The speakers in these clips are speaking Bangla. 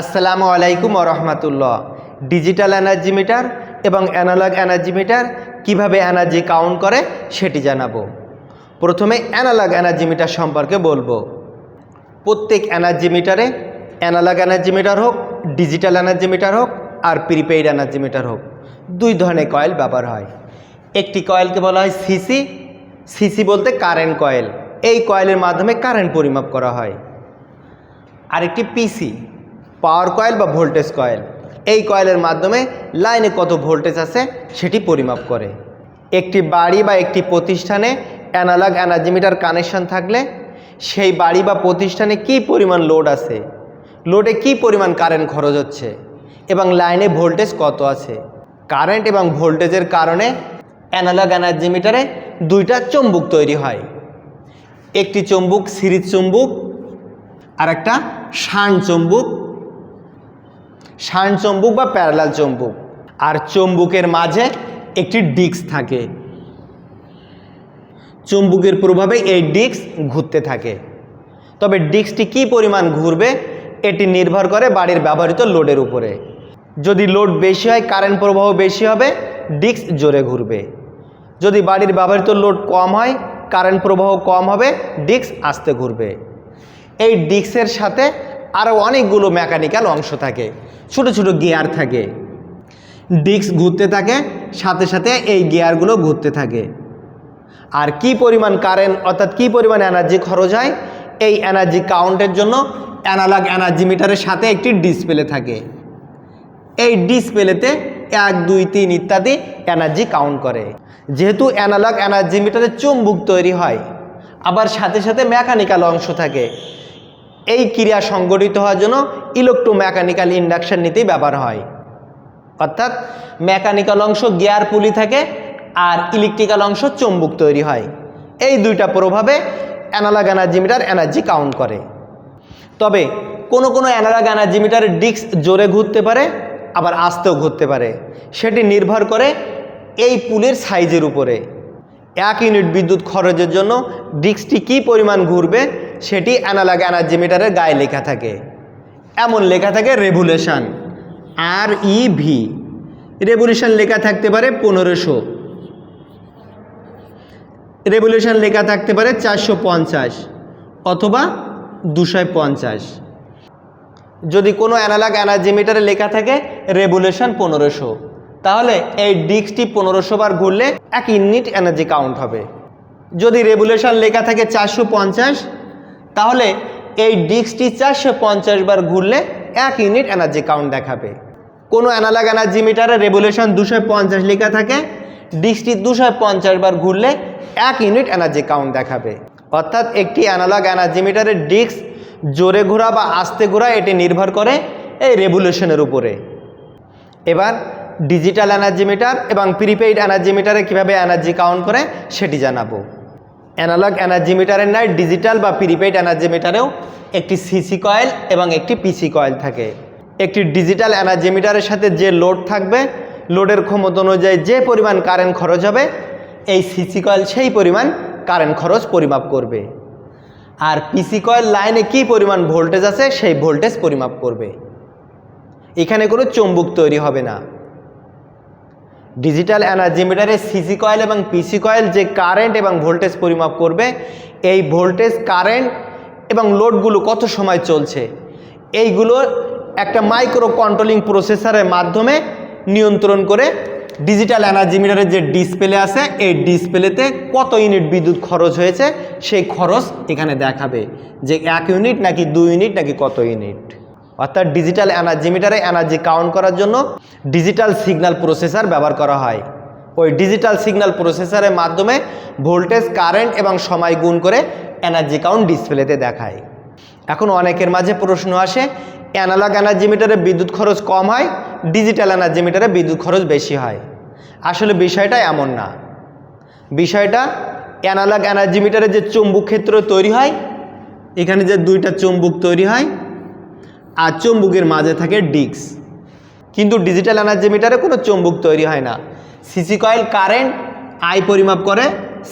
আসসালামু আলাইকুম রহমতুল্লাহ। ডিজিটাল এনার্জি মিটার এবং অ্যানালগ এনার্জি মিটার কীভাবে এনার্জি কাউন্ট করে সেটি জানাব। প্রথমে অ্যানালগ এনার্জি মিটার সম্পর্কে বলব। প্রত্যেক এনার্জি মিটারে অ্যানালগ এনার্জি মিটার হোক ডিজিটাল এনার্জি মিটার হোক আর প্রিপেইড এনার্জি মিটার হোক, দুই ধরনের কয়েল ব্যবহার হয়। একটি কয়েলকে বলা হয় সিসি সিসি বলতে কারেন্ট কয়েল এই কয়েলের মাধ্যমে কারেন্ট পরিমাপ করা হয়। আরেকটি পিসি পাওয়ার কয়েল বা ভোল্টেজ কয়েল। এই কয়েলের মাধ্যমে লাইনে কত ভোল্টেজ আছে সেটি পরিমাপ করে। একটি বাড়ি বা একটি প্রতিষ্ঠানে অ্যানালগ এনার্জি মিটার কানেকশন থাকলে সেই বাড়ি বা প্রতিষ্ঠানে কি পরিমাণ লোড আছে, লোডে কি পরিমাণ কারেন্ট খরচ হচ্ছে এবং লাইনে ভোল্টেজ কত আছে। কারেন্ট এবং ভোল্টেজের কারণে অ্যানালগ এনার্জি মিটারে দুইটা চুম্বক তৈরি হয়। একটি চুম্বক সিরিজ চুম্বক আর একটা শান চুম্বক। শান চম্বুক বা প্যারালাল চম্বুক। আর চুম্বকের মাঝে একটি ডিস্ক থাকে। চুম্বকের প্রভাবে এই ডিস্ক ঘুরতে থাকে। তবে ডিস্কটি কী পরিমাণ ঘুরবে, এটি নির্ভর করে বাড়ির ব্যবহৃত লোডের উপরে। যদি লোড বেশি হয়, কারেন্ট প্রবাহ বেশি হবে, ডিস্ক জোরে ঘুরবে। যদি বাড়ির ব্যবহৃত লোড কম হয়, কারেন্ট প্রবাহ কম হবে, ডিস্ক আস্তে ঘুরবে। এই ডিস্কের সাথে আরও অনেকগুলো মেকানিক্যাল অংশ থাকে, ছোট ছোট গিয়ার থাকে। ডিস্ক ঘুরতে থাকে, সাথে সাথে এই গিয়ারগুলো ঘুরতে থাকে। আর কি পরিমাণ কারেন্ট, অর্থাৎ কি পরিমাণ এনার্জি খরচ হয়, এই এনার্জি কাউন্টের জন্য অ্যানালগ এনার্জি মিটারের সাথে একটি ডিসপ্লে থাকে। এই ডিসপ্লেতে এক, দুই, তিন ইত্যাদি এনার্জি কাউন্ট করে। যেহেতু অ্যানালগ এনার্জি মিটারে চুম্বক তৈরি হয়, আবার সাথে সাথে মেকানিক্যাল অংশ থাকে এই ক্রিয়া সংগঠিত হওয়ার জন্য ইলেকট্রোমেকানিক্যাল ইন্ডাকশন নীতি ব্যবহার হয়। অর্থাৎ মেকানিক্যাল অংশ গিয়ার পুলি থাকে আর ইলেকট্রিক্যাল অংশ চুম্বক তৈরি হয়। এই দুইটা প্রভাবে analog energy meter energy count করে। তবে কোনো কোনো অ্যানালগ এনার্জি মিটারের ডিস্ক জোরে ঘুরতে পারে, আবার আস্তেও ঘুরতে পারে। সেটি নির্ভর করে এই পুলের সাইজের উপরে। এক ইউনিট বিদ্যুৎ খরচের জন্য ডিস্কটি কী পরিমাণ ঘুরবে সেটি অ্যানালগ এনার্জি মিটারের গায়ে লেখা থাকে। এমন লেখা থাকে রেভুলেশন আর ই ভি রেভুলেশন লেখা থাকতে পারে পনেরোশো। রেভুলেশন লেখা থাকতে পারে চারশো পঞ্চাশ অথবা দুশো পঞ্চাশ। যদি কোনো অ্যানালগ এনার্জি মিটারে লেখা থাকে রেভুলেশন পনেরোশো, তাহলে এই ডিস্কটি পনেরোশো বার ঘুরলে এক ইউনিট এনার্জি কাউন্ট হবে। যদি রেভুলেশন লেখা থাকে চারশো পঞ্চাশ তাহলে এই ডিস্কটি চারশো পঞ্চাশ বার ঘুরলে এক ইউনিট এনার্জি কাউন্ট দেখাবে। কোনো অ্যানালগ এনার্জি মিটারে রেভুলেশন দুশো পঞ্চাশ লেখা থাকে, ডিস্কটি দুশো পঞ্চাশ বার ঘুরলে এক ইউনিট এনার্জি কাউন্ট দেখাবে। অর্থাৎ একটি অ্যানালগ এনার্জি মিটারের ডিস্ক জোরে ঘোরা বা আস্তে ঘোরা, এটি নির্ভর করে এই রেভুলেশনের উপরে। এবার ডিজিটাল এনার্জি মিটার এবং প্রিপেইড এনার্জি মিটারে কীভাবে এনার্জি কাউন্ট করে সেটি জানাব। অ্যানালগ এনার্জি মিটারের নয় ডিজিটাল বা প্রিপেইড এনার্জি মিটারেও একটি সিসি কয়েল এবং একটি পিসি কয়েল থাকে। একটি ডিজিটাল এনার্জি মিটারের সাথে যে লোড থাকবে, লোডের ক্ষমতা অনুযায়ী যে পরিমাণ কারেন্ট খরচ হবে, এই সিসি কয়েল সেই পরিমাণ কারেন্ট খরচ পরিমাপ করবে। আর পিসি কয়েল লাইনে কি পরিমাণ ভোল্টেজ আছে, সেই ভোল্টেজ পরিমাপ করবে। এখানে কোনো চুম্বক তৈরি হবে না। ডিজিটাল এনার্জি মিটারে সিসি কয়েল এবং পিসি কয়েল যে কারেন্ট এবং ভোল্টেজ পরিমাপ করবে, এই ভোল্টেজ কারেন্ট এবং লোডগুলো কত সময় চলছে, এইগুলো একটা মাইক্রো কন্ট্রোলিং প্রসেসরের মাধ্যমে নিয়ন্ত্রণ করে ডিজিটাল এনার্জি মিটারের যে ডিসপ্লে আছে, এই ডিসপ্লেতে কত ইউনিট বিদ্যুৎ খরচ হয়েছে, সেই খরচ এখানে দেখাবে যে এক ইউনিট নাকি দুই ইউনিট নাকি কত ইউনিট অর্থাৎ ডিজিটাল এনার্জি মিটারে এনার্জি কাউন্ট করার জন্য ডিজিটাল সিগন্যাল প্রসেসার ব্যবহার করা হয়। ওই ডিজিটাল সিগন্যাল প্রসেসারের মাধ্যমে ভোল্টেজ কারেন্ট এবং সময় গুণ করে এনার্জি কাউন্ট ডিসপ্লেতে দেখায়। এখন অনেকের মাঝে প্রশ্ন আসে অ্যানালগ এনার্জি মিটারে বিদ্যুৎ খরচ কম হয় ডিজিটাল এনার্জি মিটারে বিদ্যুৎ খরচ বেশি হয়। আসলে বিষয়টা এমন না। বিষয়টা অ্যানালগ এনার্জি মিটারে যে চুম্বক ক্ষেত্র তৈরি হয়, এখানে যে দুইটা চুম্বক তৈরি হয় আর চুম্বকের মাঝে থাকে ডিস্ক। কিন্তু ডিজিটাল এনার্জি মিটারে কোনো চুম্বক তৈরি হয় না। সিসি কয়েল কারেন্ট, আই পরিমাপ করে,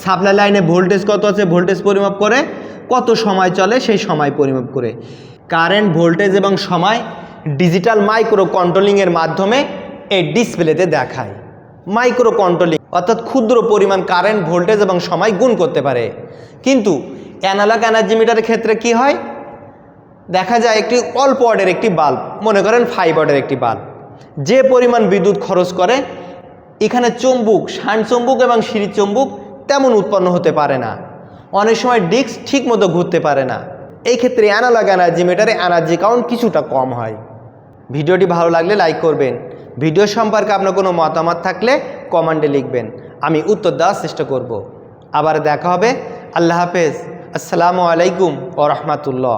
সাপ্লাই লাইনে ভোল্টেজ কত আছে, ভোল্টেজ পরিমাপ করে, কত সময় চলে, সেই সময় পরিমাপ করে। কারেন্ট, ভোল্টেজ এবং সময় ডিজিটাল মাইক্রো কন্ট্রোলিংয়ের মাধ্যমে এই ডিসপ্লেতে দেখায়। মাইক্রো কন্ট্রোলিং অর্থাৎ ক্ষুদ্র পরিমাণ কারেন্ট, ভোল্টেজ এবং সময় গুণ করতে পারে। কিন্তু অ্যানালগ এনার্জি মিটারের ক্ষেত্রে কি হয়? দেখা যায় একটি অল্প ওয়াটের একটি বাল্ব, মনে করেন ফাইভ ওয়াটের একটি বাল্ব। যে পরিমাণ বিদ্যুৎ খরচ করে, এখানে চুম্বুক, শান চম্বুক এবং সিঁড়ি চম্বুক তেমন উৎপন্ন হতে পারে না। অনেক সময় ডিস্ক ঠিক মতো ঘুরতে পারে না। এই ক্ষেত্রে অ্যানালগ এনার্জি মিটারে এনার্জি কাউন্ট কিছুটা কম হয়। ভিডিওটি ভালো লাগলে লাইক করবেন। ভিডিও সম্পর্কে আপনার কোনো মতামত থাকলে কমেন্টে লিখবেন। আমি উত্তর দেওয়ার চেষ্টা করব। আবার দেখা হবে। আল্লাহ হাফেজ। আসসালামু আলাইকুম ও রহমতুল্লাহ।